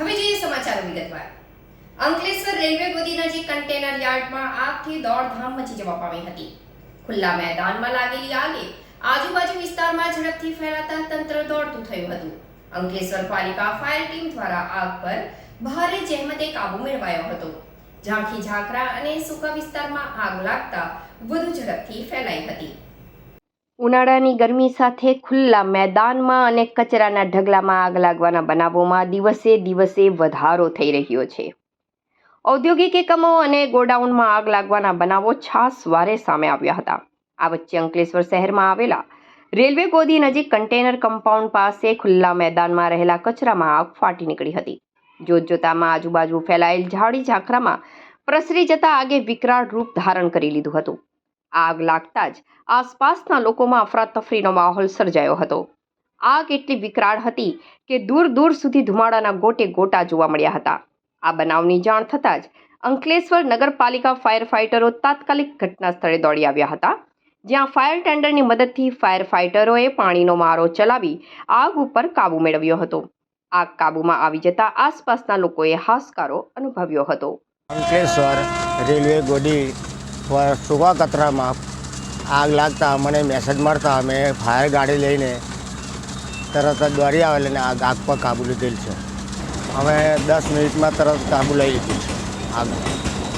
હવે જોઈએ સમાચારો વિગતવાર. અંકલેશ્વર રેલવે ગોદીના જે કન્ટેનર યાર્ડમાં આગથી દોડધામ મચી જવા પામી હતી. ખુલ્લા મેદાનમાં લાગેલી આગે આજુબાજુ વિસ્તારમાં ઝડપથી ફેલાતા તંત્ર દોડતું થયું હતું. અંકલેશ્વર પાલિકા ફાયર ટીમ દ્વારા આગ પર ભારે જહેમતે કાબુ મેળવાયો હતો. ઝાંખી ઝાકરા અને સૂકા વિસ્તારમાં આગ લાગતા વધુ ઝડપથી ફેલાઈ હતી. ઉનાળાની ગરમી સાથે ખુલ્લા મેદાનમાં અને કચરાના ઢગલામાં આગ લાગવાના બનાવોમાં દિવસે દિવસે વધારો થઈ રહ્યો છે. ઔદ્યોગિક એકમો અને ગોડાઉનમાં આગ લાગવાના બનાવો છાસવારે સામે આવ્યા હતા. આ વચ્ચે અંકલેશ્વર શહેરમાં આવેલા રેલવે ગોદી નજીક કન્ટેનર કમ્પાઉન્ડ પાસે ખુલ્લા મેદાનમાં રહેલા કચરામાં આગ ફાટી નીકળી હતી. જોત જોતામાં આજુબાજુ ફેલાયેલ ઝાડી ઝાંખરામાં પ્રસરી જતા આગે વિકરાળ રૂપ ધારણ કરી લીધું હતું. આગ લાગતા જ આસપાસના લોકોમાં અફરાતફરીનો માહોલ સર્જાયો હતો. આગ એટલી વિકરાળ હતી કે દૂર દૂર સુધી ધુમાડાના ગોટે ગોટા જોવા મળ્યા હતા. આ બનાવની જાણ થતાં જ અંકલેશ્વર નગરપાલિકા ફાયર ફાઇટરો તાત્કાલિક ઘટના સ્થળે દોડી આવ્યા હતા, જ્યાં ફાયર ટેન્ડરની મદદથી ફાયર ફાઇટરોએ પાણીનો મારો ચલાવી આગ ઉપર કાબૂ મેળવ્યો હતો. આગ કાબૂમાં આવી જતા આસપાસના લોકોએ હાશકારો અનુભવ્યો હતો. અંકલેશ્વર રેલવે ગોડી પર સૂકા કચરામાં આગ લાગતા મને મેસેજ મળતા અમે ફાયર ગાડી લઈને તરત જ દોડી આવેલ અને આગ આગ પર કાબુ લીધેલ છે. અમે દસ મિનિટમાં તરત કાબુ લઈ લીધું છે. આગ.